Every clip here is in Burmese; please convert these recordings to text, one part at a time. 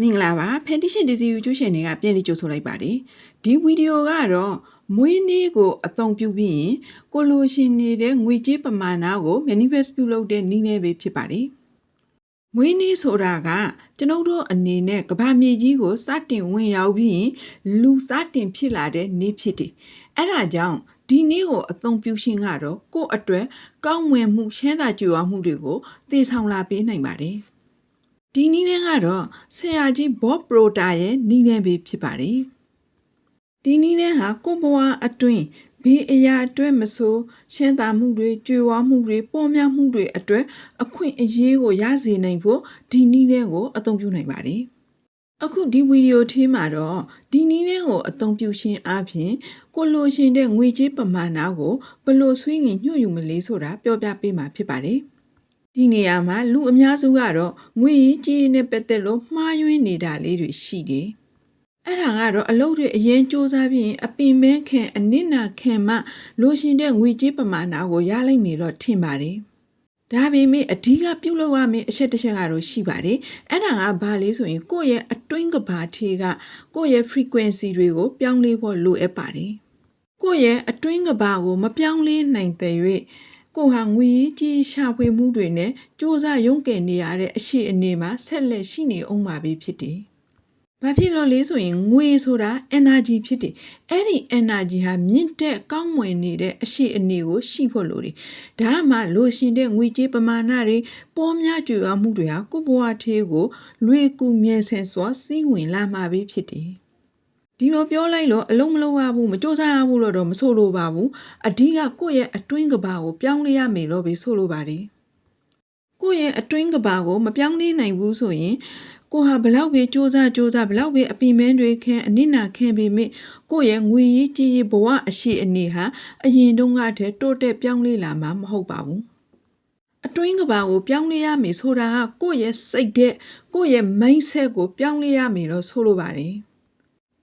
မင်္ဂလာပါဖန်တီရှင်ဒီဇီယူကျူးရှင်တွေကပြန်လေးကြိုဆိုလိုက်ပါတယ်ဒီဗီဒီယိုကတော့မွေးနေ့ကိုအသုံးပြုပြီးရင်ကိုလိုရှင်နေတဲ့ငွေကြေးပမာဏကို manifest ပြုလုပ်တဲ့နည်းနဲ့ပဲဖြစ်ပါတယ်မွေးနေ့ဆိုတာကကျွန်ုပ်တို့အနေနဲ့ကဘာမြေကြီးကိုစတင်ဝင်ရောက်ပြီးရင်လူစတင်ဖြစ်လာတဲ့နေ့ဖြစ်တယ်အဲ့ဒါကြောင့်ဒီနေ့ကိုအသုံးပြုရှင်ကတော့ကိုယ့်အတွက်ကောင်းမွန်မှုချမ်းသာကြွယ်ဝမှုတွေကိုတည်ဆောင်လာပေးနိုင်ပါတယ် ဒီနည်းနဲ့ကတော့ဆရာကြီးဘော့ပရိုတာရဲ့နည်းနဲ့ပဲဖြစ်ပါတယ်။ဒီနည်းနဲ့ဟာကိုယ့်ဘဝအတွင်းဘေးအရာအတွက်မဆိုရှင်းသာမှုတွေကြွယ်ဝမှုတွေပေါ်များမှုတွေအတွက်အခွင့်အရေးကိုရစေနိုင်ဖို့ဒီနည်းနဲ့ကိုအသုံးပြုနိုင်ပါတယ်။အခုဒီဗီဒီယိုထဲမှာတော့ဒီနည်းနဲ့ကိုအသုံးပြုခြင်းအပြင်ကိုလိုရှင်တဲ့ငွေကြေးပမာဏကိုဘယ်လို့ဆွေးငင်ညှို့ယူမလဲဆိုတာပြောပြပေးမှာဖြစ်ပါတယ်။ ဒီနေရာမှာလူအများစုကတော့ငွေရေးကြေးရေးနဲ့ပတ်သက်လို့မှားယွင်းနေတာလေးတွေရှိတယ်။အဲ့ဒါကတော့အလုပ်တွေအရင်စူးစမ်းပြီးရင်အပင်ပန်းခံအနစ်နာခံမှလိုရှင်တဲ့ငွေကြေးပမာဏကိုရလိုက်မယ်တော့ထင်ပါတယ်။ဒါပေမဲ့အဓိကပြုလုပ်ရမယ့်အချက်တစ်ချက်ကတော့ရှိပါတယ်။အဲ့ဒါကဘာလဲဆိုရင်ကိုယ့်ရဲ့အတွင်းကဘာထေကကိုယ့်ရဲ့ frequency တွေကိုပြောင်းလဲဖို့လိုအပ်ပါတယ်။ကိုယ့်ရဲ့အတွင်းကဘာကိုမပြောင်းလဲနိုင်တဲ့၍ ကိုဟာငွေရေးကြေးရှာဖွေမှုတွေနဲ့စ조사ရုံးကယ်နေရတဲ့အရှိအနေမှာဆက်လက်ရှိနေအောင်ပါပဲဖြစ်တယ်။ဘာဖြစ်လို့လဲဆိုရင်ငွေဆိုတာ energy ဖြစ်တယ်။အဲ့ဒီ energy ဟာမြင့်တက်ကောင်းမွန်နေတဲ့အရှိအနေကိုရှိဖို့လိုတယ်။ဒါမှလိုရှင်တဲ့ငွေကြေးပမာဏတွေပေါ်များကြွယ်ဝမှုတွေဟာကိုယ့်ဘဝသေးကိုလွေကူမြဲဆန်စွာစီးဝင်လာမှာပဲဖြစ်တယ်။ ဒီလိုပြောလိုက်လို့အလုံးမလုံးရဘူးမစူးစမ်းရဘူးလို့တော့မဆိုလိုပါဘူးအဓိကကိုယ့်ရဲ့အတွင်းကဘာကိုပြောင်းလဲရမယ်လို့ပဲဆိုလိုပါတယ်ကိုယ့်ရဲ့အတွင်းကဘာကိုမပြောင်းလဲနိုင်ဘူးဆိုရင်ကိုဟာဘလောက်ပဲစူးစမ်းစူးစမ်းဘလောက်ပဲအပင်ပန်းတွေခံအနစ်နာခံပေမဲ့ကိုယ့်ရဲ့ငွေရေးကြေးရေးဘဝအရှိအနေဟာအရင်တုန်းကတည်းတိုးတက်ပြောင်းလဲလာမှာမဟုတ်ပါဘူးအတွင်းကဘာကိုပြောင်းလဲရမယ်ဆိုတာကကိုယ့်ရဲ့စိတ်တဲ့ကိုယ့်ရဲ့ mindset ကိုပြောင်းလဲရမယ်လို့ဆိုလိုပါတယ်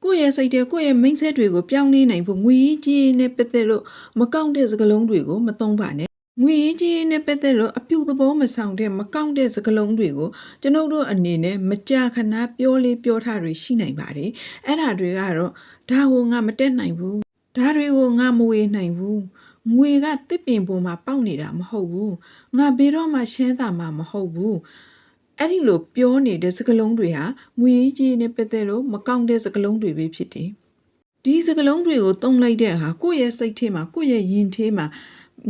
ကိုယ့်ရဲ့စိတ်တဲ့ကိုယ့်ရဲ့ mindset တွေကိုပြောင်းလဲနိုင်ဖို့ငွေရေးကြေးရေးနဲ့ပတ်သက်လို့မကောင့်တဲ့စကားလုံးတွေကိုမသုံးပါနဲ့ငွေရေးကြေးရေးနဲ့ပတ်သက်လို့အပြုသဘောမဆောင်တဲ့မကောင့်တဲ့စကားလုံးတွေကိုကျွန်ုပ်တို့အနေနဲ့မကြာခဏပြောလေးပြောထားတွေရှိနိုင်ပါတယ်အဲ့ဒါတွေကတော့ဒါကိုငါမတက်နိုင်ဘူးဒါတွေကိုငါမဝေနိုင်ဘူးငွေကတစ်ပင်ပေါ်မှာပေါက်နေတာမဟုတ်ဘူးငါဘယ်တော့မှရှမ်းသာမှာမဟုတ်ဘူး အဲ့ဒီလိုပြောနေတဲ့စကားလုံးတွေဟာငွေရေးကြေးရေးနဲ့ပတ်သက်လို့မကောင်းတဲ့စကားလုံးတွေပဲဖြစ်တယ်။ဒီစကားလုံးတွေကိုတုံးလိုက်တဲ့အခါကိုယ့်ရဲ့စိတ်ထဲမှာကိုယ့်ရဲ့ယင်ထဲမှာ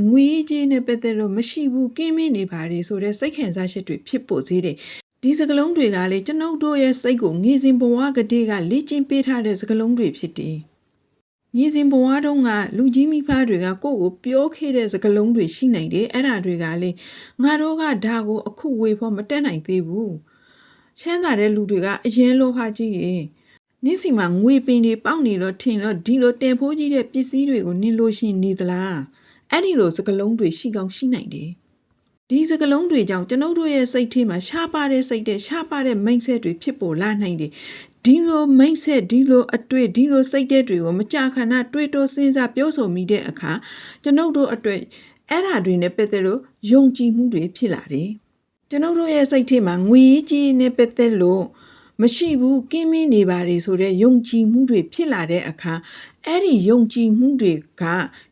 ငွေရေးကြေးရေးနဲ့ပတ်သက်လို့မရှိဘူးကင်းမင်းနေပါလေဆိုတဲ့စိတ်ခံစားချက်တွေဖြစ်ပေါ်စေတယ်။ဒီစကားလုံးတွေကလေကျွန်ုပ်တို့ရဲ့စိတ်ကိုငေစဉ်ဘဝကတည်းကလေ့ကျင့်ပေးထားတဲ့စကားလုံးတွေဖြစ်တယ်။ ညီစဉ်ဘဝတုန်းကလူကြီးမိဖတွေကကိုယ့်ကိုပြောခဲ့တဲ့စကားလုံးတွေရှိနိုင်တယ်အဲ့ဒါတွေကလေငါတို့ကဒါကိုအခုဝေဖို့မတက်နိုင်သေးဘူးချမ်းသာတဲ့လူတွေကအရင်လောဘကြီးရင်နေ့စီမှာငွေပင်တွေပေါက်နေတော့ထင်တော့ဒီလိုတင်ဖိုးကြီးတဲ့ပစ္စည်းတွေကိုနင်လို့ရှရင်နေသလားအဲ့ဒီလိုစကားလုံးတွေရှိကောင်းရှိနိုင်တယ်ဒီစကလုံးတွေကြောင့်ကျွန်ုပ်တို့ရဲ့စိတ်ထဲမှာရှားပါတဲ့စိတ်တဲ့ရှားပါတဲ့ mindset တွေဖြစ်ပေါ်လာနိုင်တယ် ဒီလို mindset ဒီလိုအတွေ့ဒီလိုစိတ်တဲ့တွေကိုမကြာခဏတွေးတောစဉ်းစားပြောဆိုမိတဲ့အခါကျွန်ုပ်တို့အတွေ့အဲ့ဓာတွေနဲ့ပတ်သက်လို့ယုံကြည်မှုတွေဖြစ်လာတယ်ကျွန်ုပ်တို့ရဲ့စိတ်ထဲမှာငွေကြီးနဲ့ပတ်သက်လို့မရှိဘူးကင်းမင်းနေပါလေဆိုတဲ့ယုံကြည်မှုတွေဖြစ်လာတဲ့အခါအဲ့ဒီယုံကြည်မှုတွေက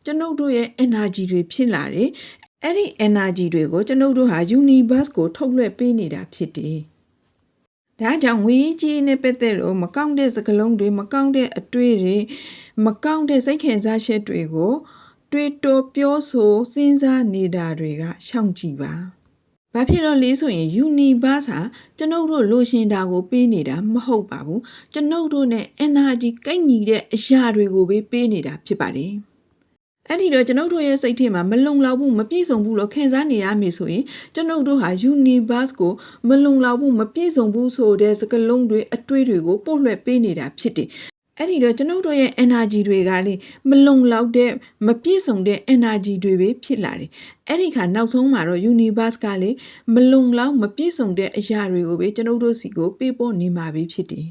ကျွန်ုပ်တို့ရဲ့ energy တွေဖြစ်လာတယ်အဲ့ဒီ energy တွေကိုကျွန်ုပ်တို့ဟာ universe ကိုထုတ်လွှဲပေးနေတာဖြစ်တယ်။ ဒါကြောင့်ငွေကြီးနဲ့ပတ်သက်လို့မကောင်းတဲ့စကားလုံးတွေမကောင်းတဲ့အတွေ့တွေမကောင်းတဲ့စိတ်ခံစားချက်တွေကို တွေးတောပြောဆိုစဉ်းစားနေတာတွေကရှောင်ကြည့်ပါ။ဘာဖြစ်လို့လဲဆိုရင် universe ဟာကျွန်ုပ်တို့လိုရှင်တာကိုပေးနေတာမဟုတ်ပါဘူး။ကျွန်ုပ်တို့ ਨੇ energy ကိုက်ညီတဲ့အရာတွေကိုပဲပေးနေတာဖြစ်ပါတယ်။ အဲ့ဒီတော့ကျွန်ုပ်တို့ရဲ့စိတ်ထဲမှာမလုံလောက်ဘူးမပြည့်စုံဘူးလို့ခံစားနေရမည်ဆိုရင်ကျွန်ုပ်တို့ဟာ universe ကိုမလုံလောက်ဘူးမပြည့်စုံဘူးဆိုတဲ့စကားလုံးတွေအတွေ့တွေကိုပို့လွှဲပေးနေတာဖြစ်တယ်အဲ့ဒီတော့ကျွန်ုပ်တို့ရဲ့ energy တွေကလေမလုံလောက်တဲ့မပြည့်စုံတဲ့ energy တွေပဲဖြစ်လာတယ်။အဲ့ဒီခါနောက်ဆုံးမှာတော့ universe ကလေမလုံလောက်မပြည့်စုံတဲ့အရာတွေကိုပဲကျွန်ုပ်တို့စီကိုပေးပို့နေမှာပဲဖြစ်တယ်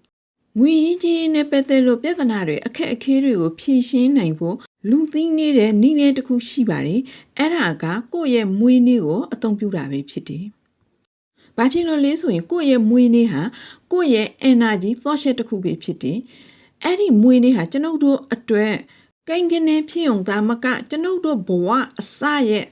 ။ငွေရေးကြေးရေးနဲ့ပတ်သက်လို့ပြဿနာတွေအခက်အခဲတွေကိုဖြေရှင်းနိုင်ဖို့ လူသိနေတဲ့နည်းနည်းတစ်ခုရှိပါတယ်။အဲ့ဒါကကိုယ့်ရဲ့မွေးနေ့ကိုအသုံးပြုတာပဲဖြစ်တယ်။။ဘာဖြစ်လို့လဲဆိုရင်ကိုယ့်ရဲ့မွေးနေ့ဟာကိုယ့်ရဲ့ energy thought share တစ်ခုပဲဖြစ်တယ်။အဲ့ဒီမွေးနေ့ဟာကျွန်ုပ်တို့အတွက်ကိန်းကနေဖြစ်ုံသားမကကျွန်ုပ်တို့ဘဝအစရဲ့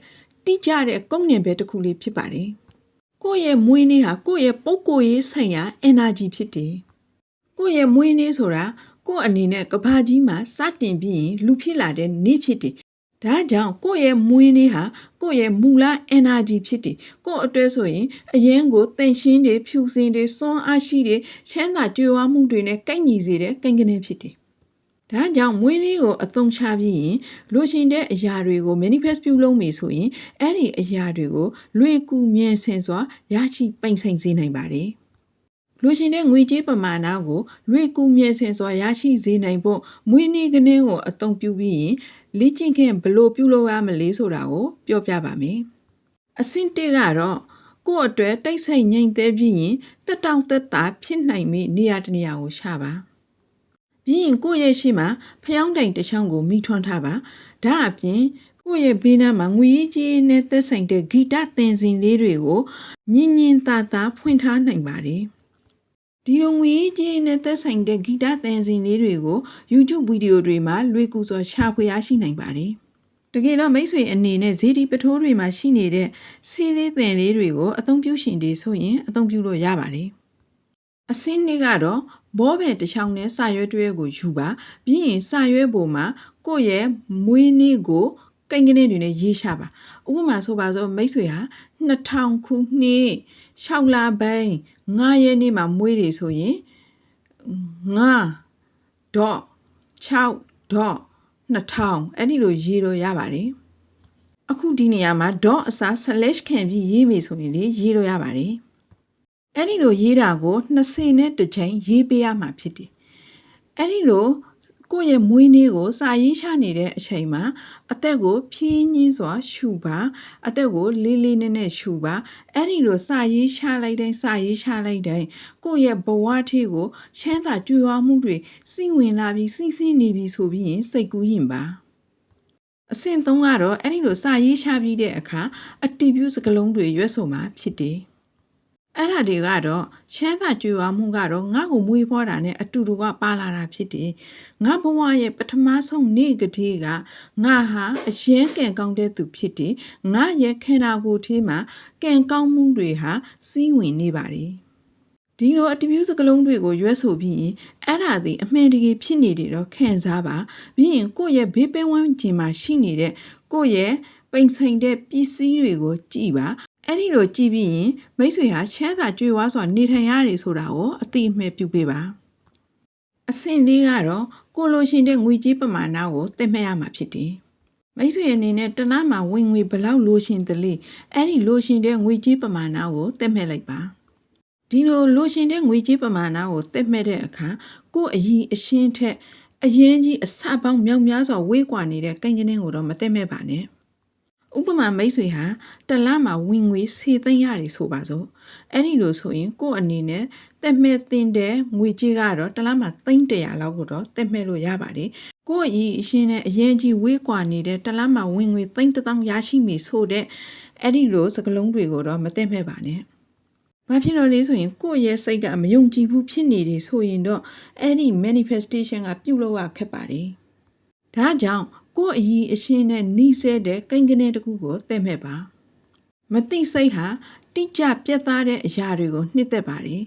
တိကျတဲ့ကုန်းငင်ပဲတစ်ခုလေးဖြစ်ပါတယ်။ကိုယ့်ရဲ့မွေးနေ့ဟာကိုယ့်ရဲ့ပုံကိုယ်ရေးဆိုင်ရာ energy ဖြစ်တယ်။ကိုယ့်ရဲ့မွေးနေ့ဆိုတာ ကိုယ့်အနေနဲ့ကဘာကြီးမှာစတင်ပြီးရင်လူဖြစ်လာတဲ့နေ့ဖြစ်တယ်။ဒါကြောင့်ကိုယ့်ရဲ့မွေးနေ့ဟာကိုယ့်ရဲ့မူလ energy ဖြစ်တယ်။ကိုယ့်အတွက်ဆိုရင်အရင်ကိုတန့်ရှင်းတွေဖြူစင်တွေစွမ်းအားရှိတွေချမ်းသာကြွယ်ဝမှုတွေနဲ့ကိုက်ညီစေတဲ့ကိန်းကနေဖြစ်တယ်။ဒါကြောင့်မွေးနေ့ကိုအသုံးချပြီးရင်လိုချင်တဲ့အရာတွေကို manifest ပြုလုပ်မိဆိုရင်အဲ့ဒီအရာတွေကိုလွေကူမြန်ဆင်စွာရရှိပိုင်ဆိုင်စေနိုင်ပါတယ်။ လိုချင်တဲ့ငွေကြေးပမာဏကိုလွေကူမြန်ဆင်စွာရရှိစေနိုင်ဖို့မွေးနေ့ကနေ့ကိုအသုံးပြုပြီးရင်လေ့ကျင့်ခင်ဘယ်လိုပြုလုပ်ရမလဲဆိုတာကိုပြောပြပါမယ်။အဆင့်တစ်ကတော့ကိုယ့်အတွက်တိတ်ဆိတ်ငြိမ်သက်ပြီးရင်တက်တောင့်တက်တာဖြစ်နိုင်မိနေရာတစ်နေရာကိုရှာပါ။ပြီးရင်ကိုယ့်ရဲ့ရှိမှဖျောင်းတိုင်တစ်ချောင်းကိုမိထွန်းထားပါ။ဒါအပြင်ကိုယ့်ရဲ့ဘေးနားမှာငွေကြီးနဲ့သက်ဆိုင်တဲ့ဂီတသင်စဉ်လေးတွေကိုညင်ညင်သာသာဖွင့်ထားနိုင်ပါတယ်။ ဒီလိုငွေကြီးနဲ့သက်ဆိုင်တဲ့ဂီတသင်စဉ်လေးတွေကို YouTube ဗီဒီယိုတွေမှာလွယ်ကူစွာရှာဖွေရရှိနိုင်ပါတယ်။တကယ်တော့မိတ်ဆွေအနေနဲ့ဇေဒီပထိုးတွေမှာရှိနေတဲ့စီးလေးသင်လေးတွေကိုအသုံးပြုရှင်တွေဆိုရင်အသုံးပြုလို့ရပါတယ်။အစင်းနှစ်ကတော့ဘောဘယ်တစ်ချောင်းနဲ့စာရွက်တွဲကိုယူပါပြီးရင်စာရွက်ပေါ်မှာကိုယ့်ရဲ့မွေးနေ့ကို ကိန်းကနေတွေနဲ့ရေးရှာပါဥပမာဆိုပါစို့မိတ်ဆွေဟာ2000ခုနှစ်6လပိုင်း9ရက်နေ့မှာမွေးတယ်ဆိုရင်9ဒေါ့6ဒေါ့2000အဲ့ဒီလိုရေးလို့ရပါတယ်အခုဒီနေရာမှာ dot အစား slash ခံပြီးရေးမိဆိုရင်လေရေးလို့ရပါတယ်အဲ့ဒီလိုရေးတာကို20နဲ့တစ်ချိန်ရေးပေးရမှာဖြစ်တယ်အဲ့ဒီလို ကိုယ့်ရဲ့မွေးနေ့ကိုစာရေးချနေတဲ့အချိန်မှာအသက်ကိုဖြင်းညင်းစွာရှူပါအသက်ကိုလေးလေးနက်နက်ရှူပါအဲ့ဒီလိုစာရေးချလိုက်တိုင်းစာရေးချလိုက်တိုင်းကိုယ့်ရဲ့ဘဝထေကိုချမ်းသာကြွယ်ဝမှုတွေစိဝင်လာပြီးစိစိနေပြီဆိုပြီးရင်စိတ်ကူးရင်ပါအဆင့်3ကတော့အဲ့ဒီလိုစာရေးချပြီးတဲ့အခါအတီးပြူစကလုံးတွေရွတ်ဆိုမှာဖြစ်တယ် အဲ့ဒါတွေကတော့ချမ်းသာကြွယ်ဝမှုကတော့ငါ့ကိုမွေးဖွားတာနဲ့အတူတူကပါလာတာဖြစ်တယ်။ငါဘဝရဲ့ပထမဆုံးနေ့ကတိကငါဟာအရင်ကံကောင်းတဲ့သူဖြစ်တယ်။ငါရဲ့ခန္ဓာကိုယ်ထဲမှာကံကောင်းမှုတွေဟာစီးဝင်နေပါတယ်။ဒီလိုအတပြူးစကလုံးတွေကိုရွက်ဆိုပြီးရင်အဲ့ဒါဒီအမှန်တကယ်ဖြစ်နေတယ်တော့ခံစားပါပြီးရင်ကိုယ့်ရဲ့ဘေးပင်းဝန်းကျင်မှာရှိနေတဲ့ကိုယ့်ရဲ့ပိန်ဆိုင်တဲ့ပစ္စည်းတွေကိုကြည့်ပါ အဲ့ဒီလိုကြည့်ပြီးရင်မိတ်ဆွေဟာချမ်းသာကြွယ်ဝစွာနေထိုင်ရတယ်ဆိုတာကိုအသိအမှတ်ပြုပေးပါအဆင့်လေးကတော့ကိုလိုရှင်တဲ့ငွေကြေးပမာဏကိုသိမှတ်ရမှာဖြစ်တယ်မိတ်ဆွေအနေနဲ့တလားမှာဝင်ငွေဘလောက်လိုရှင်တလေအဲ့ဒီလိုရှင်တဲ့ငွေကြေးပမာဏကိုသိမှတ်လိုက်ပါဒီလိုလိုရှင်တဲ့ငွေကြေးပမာဏကိုသိမှတ်တဲ့အခါကိုအည်အရှင်းထက်အရင်ကြီးအစပေါင်းမြောက်များစွာဝေးကွာနေတဲ့ကိန်းကနင်းကိုတော့မသိမဲ့ပါနဲ့ ဥပမာမိတ်ဆွေဟာတလမှာဝင်ငွေစေသိမ်းရတယ်ဆိုပါစို့အဲ့ဒီလိုဆိုရင်ကို့အနေနဲ့တက်မဲ့တင်တဲ့ငွေကြေးကတော့တလမှာသိန်း100လောက်ကိုတော့တက်မဲ့လို့ရပါတယ်ကို့အရင်အရှင်းနဲ့အရင်ကြီးဝေးကွာနေတဲ့တလမှာဝင်ငွေသိန်း1000ရရှိမိဆိုတဲ့အဲ့ဒီလိုစကလုံးတွေကိုတော့မတက်မဲ့ပါနဲ့ဘာဖြစ်လို့လဲဆိုရင်ကိုယ့်ရဲ့စိတ်ကမယုံကြည်ဘူးဖြစ်နေတယ်ဆိုရင်တော့အဲ့ဒီ manifestation ကပြုတ်လို့ရခက်ပါတယ်။ဒါကြောင့် ကိုယ့်အည်အရှင်းနဲ့နှီးဆဲတဲ့ကိန်းကနေတစ်ခုကိုသိမဲ့ပါမသိစိတ်ဟာတိကျပြတ်သားတဲ့အရာတွေကိုနှစ်သက်ပါတယ်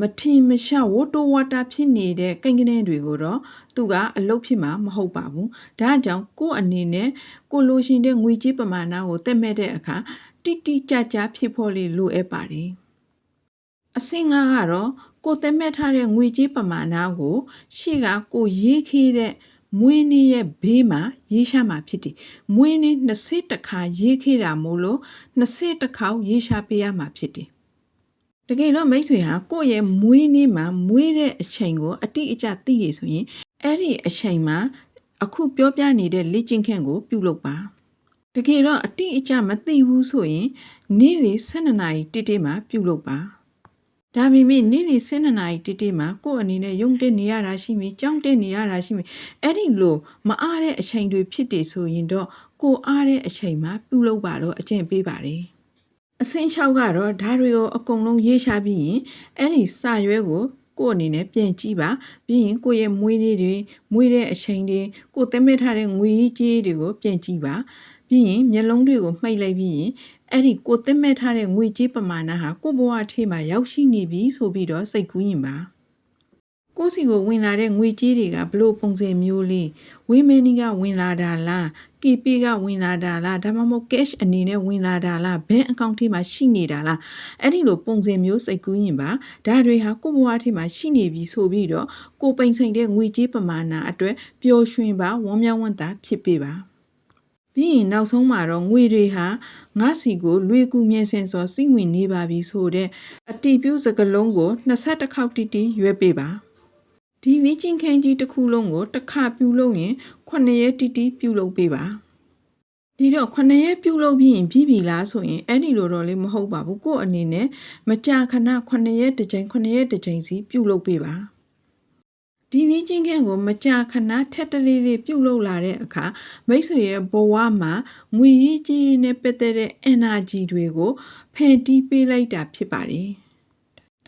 မထင်မရှာဝတိုဝါတာဖြစ်နေတဲ့ကိန်းကနေတွေကိုတော့သူကအလုတ်ဖြစ်မှာမဟုတ်ပါဘူးဒါကြောင့်ကိုယ့်အနေနဲ့ကိုလိုရှင်တဲ့ငွေကြေးပမာဏကိုသိမဲ့တဲ့အခါတိတိကျကျဖြစ်ဖို့လေးလိုအပ်ပါတယ်အဆင့်၅ကတော့ကိုသိမဲ့ထားတဲ့ငွေကြေးပမာဏကိုရှေ့ကကိုရေးခေးတဲ့ မွေးနေ့ရဲ့ဘေးမှာရေးရှာမှာဖြစ်တယ်။မွေးနေ့20တခါရေးခဲ့တာမို့လို့20တခါရေးရှာပေးရမှာဖြစ်တယ်။တကယ်တော့မိတ်ဆွေဟာကိုယ့်ရဲ့မွေးနေ့မှာမွေးတဲ့အချိန်ကိုအတိအကျသိရဆိုရင်အဲ့ဒီအချိန်မှာအခုပြောပြနေတဲ့လေ့ကျင့်ခန့်ကိုပြုလုပ်ပါ။တကယ်တော့အတိအကျမသိဘူးဆိုရင်နေ့လေ12နာရီတိတိမှပြုလုပ်ပါ။ ဒါပေမဲ့နေ့နေ့7နှစ်နာရီတိတိမှာကို့အနေနဲ့ရုံတက်နေရတာရှိမိကြောင်းတက်နေရတာရှိမိအဲ့ဒီလိုမအားတဲ့အချိန်တွေဖြစ်တယ်ဆိုရင်တော့ကိုအားတဲ့အချိန်မှာပြုလုပ်ပါတော့အကျင့်ပေးပါတယ်အစင်းလျှောက်ကတော့ဓာတ်တွေကိုအကုန်လုံးရေးချပြီးရင်အဲ့ဒီစာရွက်ကိုကိုယ့်အနေနဲ့ပြန်ကြည့်ပါပြီးရင်ကိုယ့်ရဲ့မွေးနေ့တွေမွေးတဲ့အချိန်တွေကိုယ်သတ်မှတ်ထားတဲ့ငွေကြေးတွေကိုပြန်ကြည့်ပါ ပြီးရင်မျက်လုံးတွေကိုမှိတ်လိုက်ပြီးရင်အဲ့ဒီကိုယ်သတ်မှတ်ထားတဲ့ငွေကြေးပမာဏဟာကိုယ့်ဘဝအထိမှာရောက်ရှိနေပြီဆိုပြီးတော့စိတ်ကူးရင်ပါကိုယ့်စီကိုဝင်လာတဲ့ငွေကြေးတွေကဘလို့ပုံစံမျိုးလေးဝင်းမင်းနီကဝင်လာတာလား KP ကဝင်လာတာလားဒါမှမဟုတ် cash အနေနဲ့ဝင်လာတာလားဘဏ်အကောင့်ထဲမှာရှိနေတာလားအဲ့ဒီလိုပုံစံမျိုးစိတ်ကူးရင်ပါဒါတွေဟာကိုယ့်ဘဝထဲမှာရှိနေပြီဆိုပြီးတော့ကိုယ်ပိန်ဆိုင်တဲ့ငွေကြေးပမာဏအတွက်ပျော်ရွှင်ပါဝမ်းမြောက်ဝမ်းသာဖြစ်ပေပါ ပြီးရင်နောက်ဆုံးမှာတော့ငွေတွေဟာငါစီကိုလွေကူမြဲစင်စောစီဝင်နေပါပြီဆိုတဲ့အတီးပြုစကလုံးကို21ခေါက်တိတိရွေးပေးပါဒီဝီချင်းခန်းကြီးတစ်ခုလုံးကိုတစ်ခါပြုလုပ်ရင်9ရက်တိတိပြုလုပ်ပေးပါဒီတော့9ရက်ပြုလုပ်ပြီးရင်ပြီးပြီလားဆိုရင်အဲ့ဒီလိုတော့လေးမဟုတ်ပါဘူးကို့အနေနဲ့မကြာခဏ9ရက်တစ်ကြိမ်9ရက်တစ်ကြိမ်စီပြုလုပ်ပေးပါ ဒီဝီချင်းခန်းကိုမကြာခဏထက်တလေးလေးပြုလုပ်လာတဲ့အခါမိတ်ဆွေရဲ့ဘဝမှာငွေရေးကြေးနဲ့ပတ်သက်တဲ့ energy တွေကိုဖန်တီးပေးလိုက်တာဖြစ်ပါတယ်။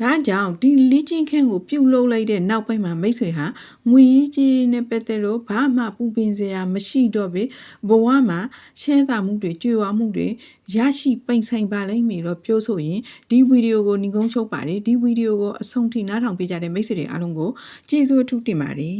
ဒါကြောင့်ဒီလီချင်းခန့်ကိုပြုတ်လုလိုက်တဲ့နောက်ပိုင်းမှာမိတ်ဆွေဟာငွေရေးကြေးနဲ့ပတ်သက်လို့ဘာမှပူပင်စရာမရှိတော့ပေဘဝမှာရှင်းသာမှုတွေကြွေဝမှုတွေရရှိပိန်ဆိုင်ပါလိမ့်မယ်တော့ပြောဆိုရင်ဒီဗီဒီယိုကိုညီကုန်းချုပ်ပါတယ်ဒီဗီဒီယိုကိုအဆုံးထိနားထောင်ပေးကြတဲ့မိတ်ဆွေတွေအားလုံးကိုကျေးဇူးအထူးတင်ပါတယ်